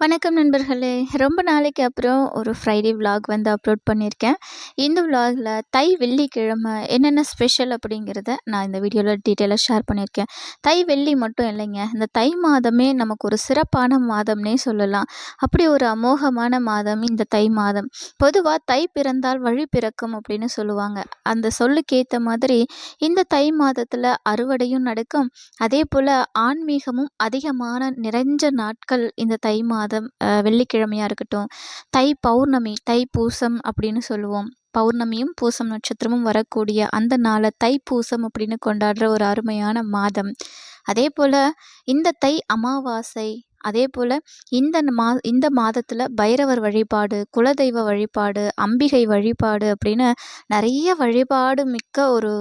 வணக்கம் நண்பர்களே. ரொம்ப நாளைக்கு அப்புறம் ஒரு ஃப்ரைடே விலாக் வந்து அப்லோட் பண்ணியிருக்கேன். இந்த விலாகில் தை வெள்ளிக்கிழமை என்னென்ன ஸ்பெஷல் அப்படிங்கிறத நான் இந்த வீடியோவில் டீட்டெயிலாக ஷேர் பண்ணியிருக்கேன். தை வெள்ளி மட்டும் இல்லைங்க. இந்த தை மாதமே நமக்கு ஒரு சிறப்பான மாதம்னே சொல்லலாம். அப்படி ஒரு அமோகமான மாதம் இந்த தை மாதம். பொதுவாக தை பிறந்தால் வழி பிறக்கும் அப்படின்னு சொல்லுவாங்க. அந்த சொல்லுக்கேற்ற மாதிரி இந்த தை மாதத்தில் அறுவடையும் நடக்கும். அதே போல் ஆன்மீகமும் அதிகமான நிறைஞ்ச நாட்கள் இந்த தை மாதம் அஹ், வெள்ளிக்கிழமையா இருக்கட்டும். தை பௌர்ணமி தை பூசம் அப்படின்னு சொல்லுவோம். பௌர்ணமியும் பூசம் நட்சத்திரமும் வரக்கூடிய அந்த நாளை பூசம் அப்படின்னு கொண்டாடுற ஒரு அருமையான மாதம். அதே போல் இந்த தை அமாவாசை அதே போல் இந்த மா இந்த மாதத்தில் பைரவர் வழிபாடு குலதெய்வ வழிபாடு அம்பிகை வழிபாடு அப்படின்னு நிறைய வழிபாடு மிக்க ஒரு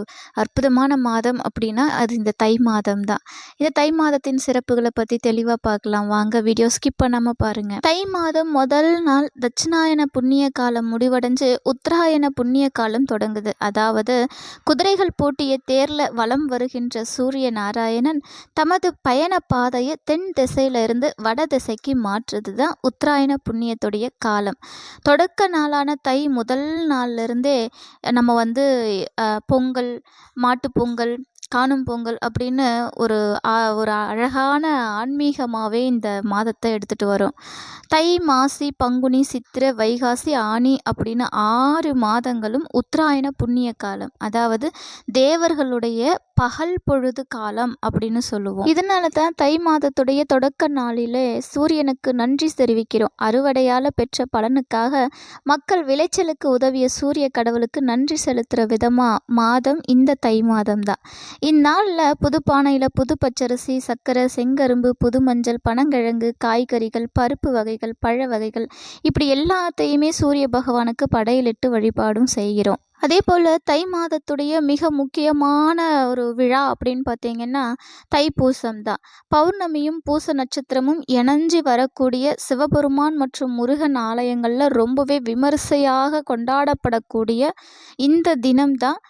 அற்புதமான மாதம் அப்படின்னா அது இந்த தை மாதம் தான். இந்த தை மாதத்தின் சிறப்புகளை பற்றி தெளிவாக பார்க்கலாம். வாங்க வீடியோ ஸ்கிப் பண்ணாமல் பாருங்கள் தை மாதம் முதல் நாள் தட்சிணாயன புண்ணிய காலம் முடிவடைஞ்சு உத்தராயண புண்ணிய காலம் தொடங்குது. அதாவது குதிரைகள் பூட்டிய தேரில் வலம் வருகின்ற சூரிய நாராயணன் தமது பயண பாதையை தென் திசையிலிருந்து வட திசைக்கு மாற்றுறது தான் உத்தராயண புண்ணியத்துடைய காலம். தொடக்க நாளான தை முதல் நாள்லேருந்தே நம்ம வந்து பொங்கல் மாட்டுப்பொங்கல் காணும் பொங்கல் அப்படின்னு ஒரு ஒரு அழகான ஆன்மீகமாகவே இந்த மாதத்தை எடுத்துகிட்டு வரும். தை மாசி பங்குனி சித்திரை வைகாசி ஆனி அப்படின்னு ஆறு மாதங்களும் உத்தராயண புண்ணிய காலம். அதாவது தேவர்களுடைய பகல் பொழுது காலம் அப்படின்னு சொல்லுவோம். இதனால தான் தை மாதத்துடைய தொடக்க நாளிலே சூரியனுக்கு நன்றி தெரிவிக்கிறோம். அறுவடையால் பெற்ற பலனுக்காக மக்கள் விளைச்சலுக்கு உதவிய சூரிய கடவுளுக்கு நன்றி செலுத்துகிற விதமாக மாதம் இந்த தை மாதம் தான் இந்நாளில் புது பானையில் புது பச்சரிசி சர்க்கரை செங்கரும்பு புது மஞ்சள் பனங்கிழங்கு காய்கறிகள் பருப்பு வகைகள் பழ வகைகள் இப்படி எல்லாத்தையுமே சூரிய பகவானுக்கு படையலிட்டு வழிபாடும் செய்கிறோம். அதே போல் தை மாதத்துடைய மிக முக்கியமான ஒரு விழா அப்படின்னு பார்த்தீங்கன்னா தைப்பூசம் தான். பௌர்ணமியும் பூச நட்சத்திரமும் இணைஞ்சு வரக்கூடிய சிவபெருமான் மற்றும் முருகன் ஆலயங்களில் ரொம்பவே விமரிசையாக கொண்டாடப்படக்கூடிய இந்த தினம்தான்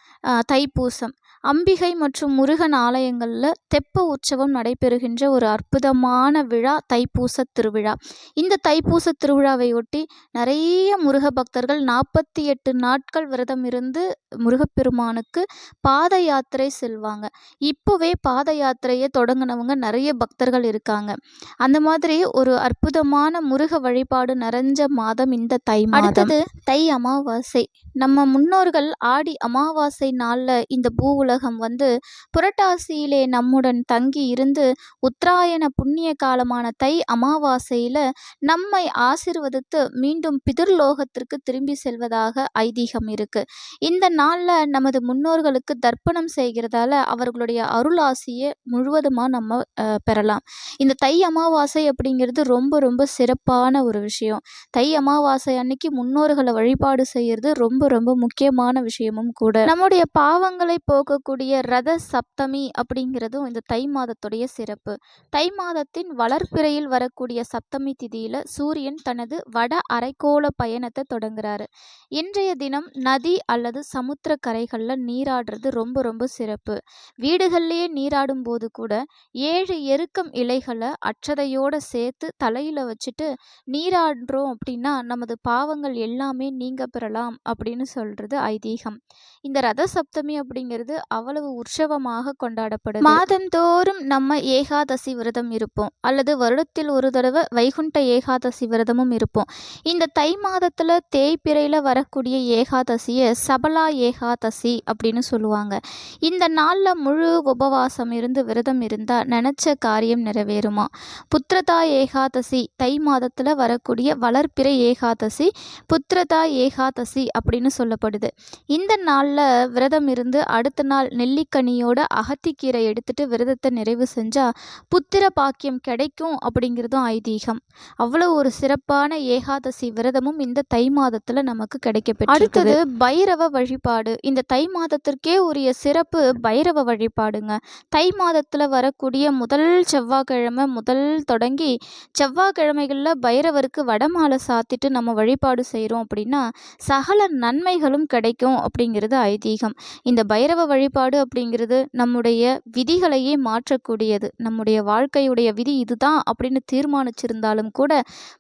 தைப்பூசம் அம்பிகை மற்றும் முருகன் ஆலயங்களில் தெப்ப உற்சவம் நடைபெறுகின்ற ஒரு அற்புதமான விழா தைப்பூச திருவிழா. இந்த தைப்பூச திருவிழாவை ஒட்டி நிறைய முருக பக்தர்கள் நாற்பத்தி எட்டு நாட்கள் விரதம் இருந்து முருகப்பெருமானுக்கு பாத யாத்திரை செல்வாங்க. இப்போவே பாத யாத்திரையை தொடங்கினவங்க நிறைய பக்தர்கள் இருக்காங்க. அந்த மாதிரி ஒரு அற்புதமான முருக வழிபாடு நிறைஞ்ச மாதம் இந்த தை அடுத்தது தை அமாவாசை. நம்ம முன்னோர்கள் ஆடி அமாவாசை நாளில் இந்த பூ உலகம் வந்து புரட்டாசியிலே நம்முடன் தங்கி இருந்து உத்தராயண புண்ணிய காலமான தை அமாவாசையில் நம்மை ஆசிர்வதித்து மீண்டும் பிதிர்லோகத்திற்கு திரும்பி செல்வதாக ஐதீகம் இருக்கு. இந்த நாளில் நமது முன்னோர்களுக்கு தர்ப்பணம் செய்கிறதால அவர்களுடைய அருளாசியை முழுவதுமாக நம்ம பெறலாம். இந்த தை அமாவாசை அப்படிங்கிறது ரொம்ப ரொம்ப சிறப்பான ஒரு விஷயம். தை அமாவாசை அன்னைக்கு முன்னோர்களை வழிபாடு செய்கிறது ரொம்ப ரொம்ப முக்கியமான விஷயமும் கூட. நம்முடைய பாவங்களை இருக்கக்கூடிய ரத சப்தமி அப்படிங்கிறதும் இந்த தை மாதத்துடைய சிறப்பு. தை மாதத்தின் வளர்ப்பிறையில் வரக்கூடிய சப்தமி திதியில சூரியன் தனது வட அரைக்கோள பயணத்தை தொடங்குறாரு. இன்றைய தினம் நதி அல்லது சமுத்திர கரைகளில் நீராடுறது ரொம்ப ரொம்ப சிறப்பு. வீடுகள்லேயே நீராடும் போது கூட ஏழு எருக்கம் இலைகளை அற்றதையோட சேர்த்து தலையில வச்சுட்டு நீராடுறோம் அப்படின்னா நமது பாவங்கள் எல்லாமே நீங்க பெறலாம் அப்படின்னு சொல்றது ஐதீகம். இந்த ரத சப்தமி அப்படிங்கிறது அவ்வளவு உற்சவமாக கொண்டாடப்படுது. மாதந்தோறும் நம்ம ஏகாதசி விரதம் இருப்போம். அல்லது வருடத்தில் ஒரு தடவை வைகுண்ட ஏகாதசி விரதமும் இருப்போம். இந்த தை மாதத்துல தேய்பிறையில வரக்கூடிய ஏகாதசியை சபலா ஏகாதசி அப்படின்னு சொல்லுவாங்க. இந்த நாள்ல முழு உபவாசம் இருந்து விரதம் இருந்தா நினைச்ச காரியம் நிறைவேறுமா? புத்திரதா ஏகாதசி தை மாதத்துல வரக்கூடிய வளர்ப்பிறை ஏகாதசி புத்திரதா ஏகாதசி அப்படின்னு சொல்லப்படுது. இந்த நாளில் விரதம் இருந்து அடுத்த நாள் நெல்லிக்கனியோட அகத்திக்கீரை எடுத்துட்டு விரதத்தை நிறைவு செஞ்சா புத்திர பாக்கியம் கிடைக்கும் அப்படிங்கிறதும் ஐதீகம். அவ்வளோ ஒரு சிறப்பான ஏகாதசி விரதமும் இந்த தை மாதத்துல நமக்கு கிடைக்கப்பெற்று அடுத்தது பைரவ வழிபாடு. இந்த தை மாதத்திற்கே உரிய சிறப்பு பைரவ வழிபாடுங்க. தை மாதத்துல வரக்கூடிய முதல் செவ்வாய்க்கிழமை முதல் தொடங்கி செவ்வாய்க்கிழமைகளில் பைரவருக்கு வடமாலை சாத்திட்டு நம்ம வழிபாடு செய்கிறோம் அப்படின்னா சகல நன்மைகளும் கிடைக்கும் அப்படிங்கிறது ஐதீகம். இந்த பைரவ வழி வழிபாடு அப்படிங்கிறது நம்முடைய விதிகளையே மாற்றக்கூடியது. நம்முடைய வாழ்க்கையுடைய விதி இதுதான் அப்படின்னு தீர்மானிச்சிருந்தாலும் கூட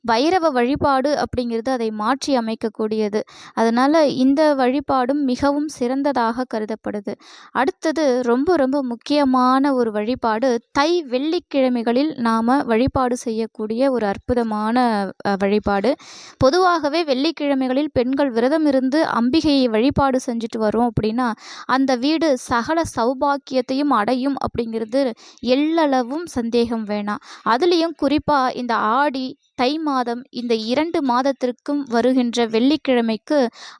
பைரவ வழிபாடு அப்படிங்கிறது அதை மாற்றி அமைக்கக்கூடியது. அதனால் இந்த வழிபாடும் மிகவும் சிறந்ததாக கருதப்படுது. அடுத்தது ரொம்ப ரொம்ப முக்கியமான ஒரு வழிபாடு தை வெள்ளிக்கிழமைகளில் நாம் வழிபாடு செய்யக்கூடிய ஒரு அற்புதமான வழிபாடு. பொதுவாகவே வெள்ளிக்கிழமைகளில் பெண்கள் விரதம் இருந்து அம்பிகையை வழிபாடு செஞ்சுட்டு வரோம் அப்படின்னா அந்த வீடு சகல சௌபாக்கியத்தையும் அடையும் அப்படிங்கிறது எள்ளளவும் சந்தேகம் வேணாம். அதுலேயும் குறிப்பாக இந்த ஆடி தை மாதம் இந்த இரண்டு மாதத்திற்கும் வருகின்ற வெள்ளிக்கிழமைக்கு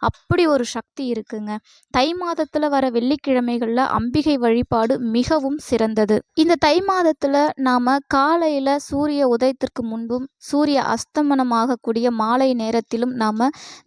அப்படி ஒரு சக்தி இருக்குங்க. தை மாதத்தில் வர வெள்ளிக்கிழமைகளில் அம்பிகை வழிபாடு மிகவும் சிறந்தது. இந்த தை மாதத்தில் நாம் காலையில் சூரிய உதயத்திற்கு முன்பும் சூரிய அஸ்தமனமாகக்கூடிய மாலை நேரத்திலும் நாம்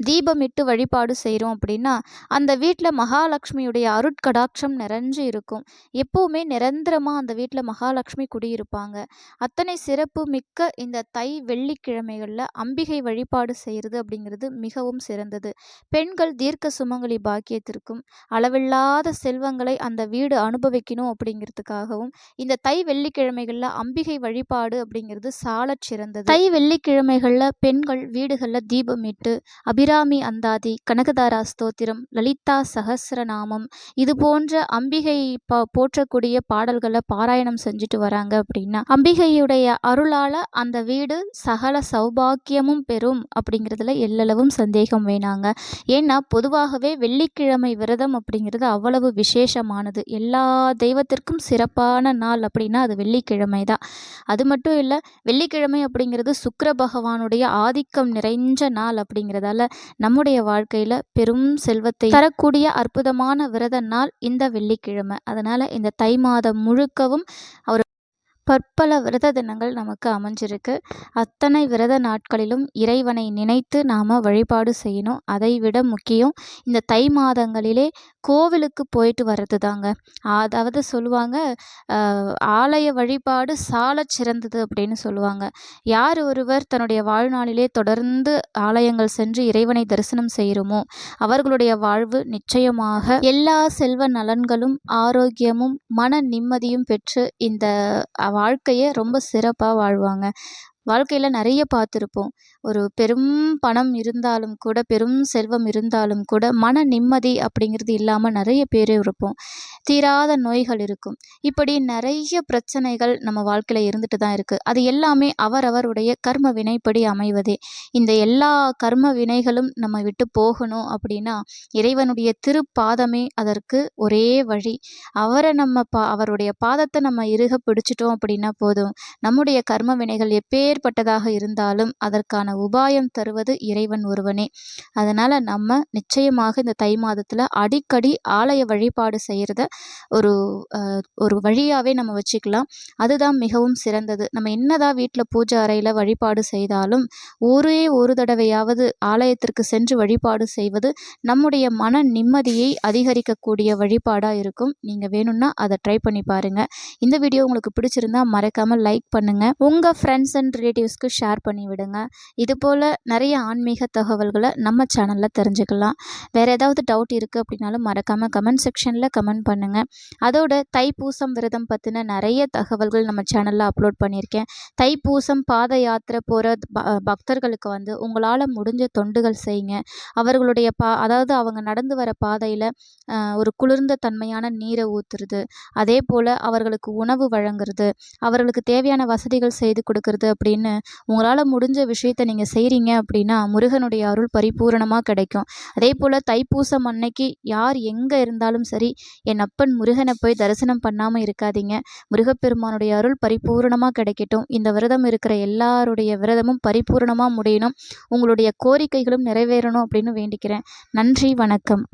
தீபமிட்டு வழிபாடு செய்கிறோம் அப்படின்னா அந்த வீட்டில் மகாலட்சுமியுடைய அருட்கடாட்சம் நிறைஞ்சு இருக்கும். எப்போவுமே நிரந்தரமாக அந்த வீட்டில் மகாலட்சுமி குடியிருப்பாங்க. அத்தனை சிறப்பு மிக்க இந்த தை வெள்ளி வெள்ளிக்கிழமைகளில் அம்பிகை வழிபாடு செய்கிறது அப்படிங்கிறது மிகவும் சிறந்தது. பெண்கள் தீர்க்க சுமங்கலி பாக்கியத்திற்கும் அளவில்லாத செல்வங்களை அந்த வீடு அனுபவிக்கணும் அப்படிங்கிறதுக்காகவும் இந்த தை வெள்ளிக்கிழமைகளில் அம்பிகை வழிபாடு அப்படிங்கிறது சால சிறந்தது. தை வெள்ளிக்கிழமைகளில் பெண்கள் வீடுகளில் தீபமிட்டு அபிராமி அந்தாதி கனகதாரா ஸ்தோத்திரம் லலிதா சகசிரநாமம் இது போன்ற அம்பிகை போற்றக்கூடிய பாடல்களை பாராயணம் செஞ்சுட்டு வராங்க அப்படின்னா அம்பிகையுடைய அருளால அந்த வீடு சக சகல சௌபாக்கியமும் பெறும் அப்படிங்கிறதுல எல்லளவும் சந்தேகம் வேணாங்க. ஏன்னா பொதுவாகவே வெள்ளிக்கிழமை விரதம் அப்படிங்கிறது அவ்வளவு விசேஷமானது. எல்லா தெய்வத்திற்கும் சிறப்பான நாள் அப்படின்னா அது வெள்ளிக்கிழமை தான். அது மட்டும் இல்லை வெள்ளிக்கிழமை அப்படிங்கிறது சுக்கர பகவானுடைய ஆதிக்கம் நிறைஞ்ச நாள் அப்படிங்கிறதால நம்முடைய வாழ்க்கையில் பெரும் செல்வத்தை தரக்கூடிய அற்புதமான விரத நாள் இந்த வெள்ளிக்கிழமை. அதனால் இந்த தை மாதம் முழுக்கவும் அவர் பற்பல விரத தினங்கள் நமக்கு அமைஞ்சிருக்கு. அத்தனை விரத நாட்களிலும் இறைவனை நினைத்து நாம் வழிபாடு செய்யணும். அதை விட முக்கியம் இந்த தை மாதங்களிலே கோவிலுக்கு போயிட்டு வர்றது தாங்க அதாவது சொல்லுவாங்க ஆலய வழிபாடு சால சிறந்தது அப்படின்னு சொல்லுவாங்க. யார் ஒருவர் தன்னுடைய வாழ்நாளிலே தொடர்ந்து ஆலயங்கள் சென்று இறைவனை தரிசனம் செய்கிறோமோ அவர்களுடைய வாழ்வு நிச்சயமாக எல்லா செல்வ நலன்களும் ஆரோக்கியமும் மன நிம்மதியும் பெற்று இந்த வாழ்க்கையை ரொம்ப சிறப்பாக வாழ்வாங்க. வாழ்க்கையில் நிறைய பார்த்துருப்போம் ஒரு பெரும் பணம் இருந்தாலும் கூட பெரும் செல்வம் இருந்தாலும் கூட மன நிம்மதி அப்படிங்கிறது இல்லாமல் நிறைய பேர் இருப்போம். தீராத நோய்கள் இருக்கும். இப்படி நிறைய பிரச்சனைகள் நம்ம வாழ்க்கையில் இருந்துட்டு தான் இருக்குது அது எல்லாமே அவரவருடைய கர்ம வினைப்படி அமைவதே. இந்த எல்லா கர்ம வினைகளும் நம்ம விட்டு போகணும் அப்படின்னா இறைவனுடைய திருப்பாதமே அதற்கு ஒரே வழி. அவரை நம்ம பா அவருடைய பாதத்தை நம்ம இறுக பிடிச்சிட்டோம் அப்படின்னா போதும். நம்முடைய கர்ம வினைகள் எப்பேற்பட்டதாக இருந்தாலும் அதற்கான உபாயம் தருவது இறைவன் ஒருவனே. அதனால் நம்ம நிச்சயமாக இந்த தை மாதத்தில் அடிக்கடி ஆலய வழிபாடு செய்கிறத ஒரு ஒரு வழியாகவே நம்ம வச்சுக்கலாம். அதுதான் மிகவும் சிறந்தது. நம்ம என்னதான் வீட்டில் பூஜை அறையில் வழிபாடு செய்தாலும் ஒரே ஒரு தடவையாவது ஆலயத்திற்கு சென்று வழிபாடு செய்வது நம்முடைய மன நிம்மதியை அதிகரிக்கக்கூடிய வழிபாடாக இருக்கும். நீங்கள் வேணும்னா அதை ட்ரை பண்ணி பாருங்கள் இந்த வீடியோ உங்களுக்கு பிடிச்சிருந்தா மறக்காமல் லைக் பண்ணுங்கள் உங்கள் ஃப்ரெண்ட்ஸ் அண்ட் ரிலேட்டிவ்ஸ்க்கு ஷேர் பண்ணி விடுங்க. இது போல் நிறைய ஆன்மீக தகவல்களை நம்ம சேனலில் தெரிஞ்சுக்கலாம். வேறு ஏதாவது டவுட் இருக்குது அப்படின்னாலும் மறக்காமல் கமெண்ட் செக்ஷனில் கமெண்ட் பண்ணுங்கள் அதோட தைப்பூசம் விரதம் பற்றின நிறைய தகவல்கள் நம்ம சேனலில் அப்லோட் பண்ணியிருக்கேன். தைப்பூசம் பாத யாத்திரை போகிற பக்தர்களுக்கு வந்து உங்களால் முடிஞ்ச தொண்டுகள் செய்யுங்க. அவர்களுடைய பா அதாவது அவங்க நடந்து வர பாதையில் ஒரு குளிர்ந்த தன்மையான நீரை ஊற்றுறது அதே போல் அவர்களுக்கு உணவு வழங்குறது. அவர்களுக்கு தேவையான வசதிகள் செய்து கொடுக்கறது அப்படின்னு உங்களால் முடிஞ்ச விஷயத்தை நீங்கள் செய்கிறீங்க அப்படின்னா முருகனுடைய அருள் பரிபூரணமாக கிடைக்கும். அதே போல் தைப்பூசம் அன்னைக்கு யார் எங்கே இருந்தாலும் சரி என்னை அப்பன் முருகனை போய் தரிசனம் பண்ணாமல் இருக்காதீங்க. முருகப்பெருமானுடைய அருள் பரிபூரணமாக கிடைக்கட்டும். இந்த விரதம் இருக்கிற எல்லாருடைய விரதமும் பரிபூரணமாக முடியணும். உங்களுடைய கோரிக்கைகளும் நிறைவேறணும் அப்படின்னு வேண்டிக்கிறேன். நன்றி வணக்கம்.